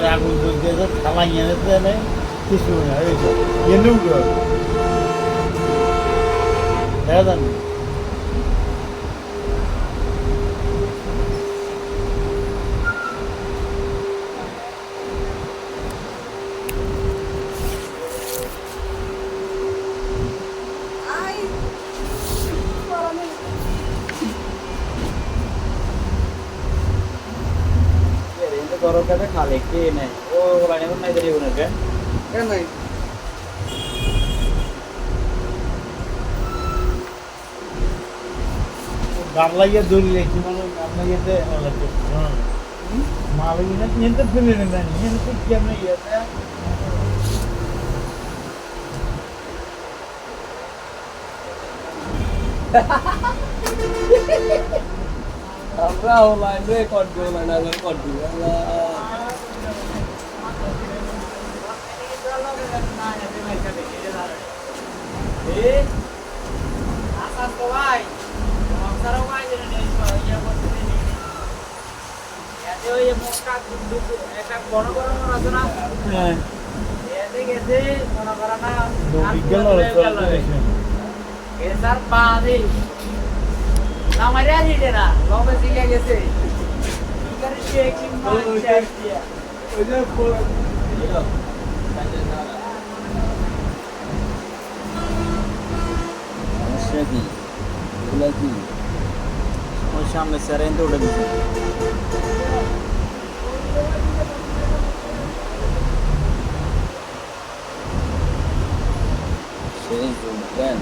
এর আগুন জ্বলতেছে থালাই এনেছে না কিছু না এই যে এনেও গেল দেখা যান kata kali ini. Oh, ulangnya pun naik dari bener kan? কেন নাই লাগিয়ে দড়ি রেখেছি মানে গান লাগিয়েতে মালগি না নিতে ফেলে নেন নিতে কেমন ইয়েতে Apa ulang deh kod Eh? ইয়া একটা বড় বড় আছে না হ্যাঁ মনে করো না বিজ্ঞান Kameraya girdin ha. Babasıyla gezeyim. Yukarı çekim var içer diye. Özel kola. Yok. Bence daha. Müşredi. Buledi. Hoşam ve serende orada bizim. Serin zorluktan.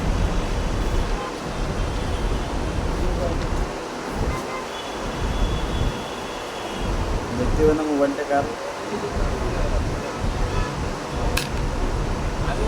జీవనము వంటకాలు అది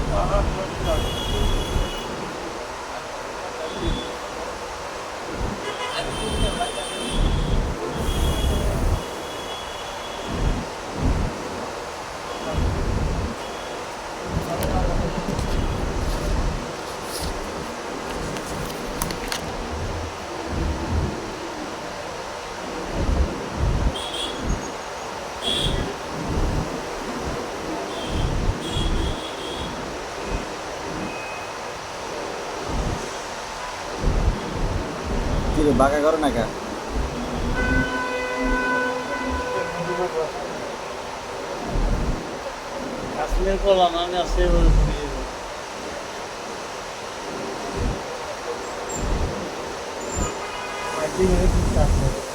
কার বাঁকা করো না কা। কাশ্মীর করলাম না আমি পাঁচ মিনিট আসছে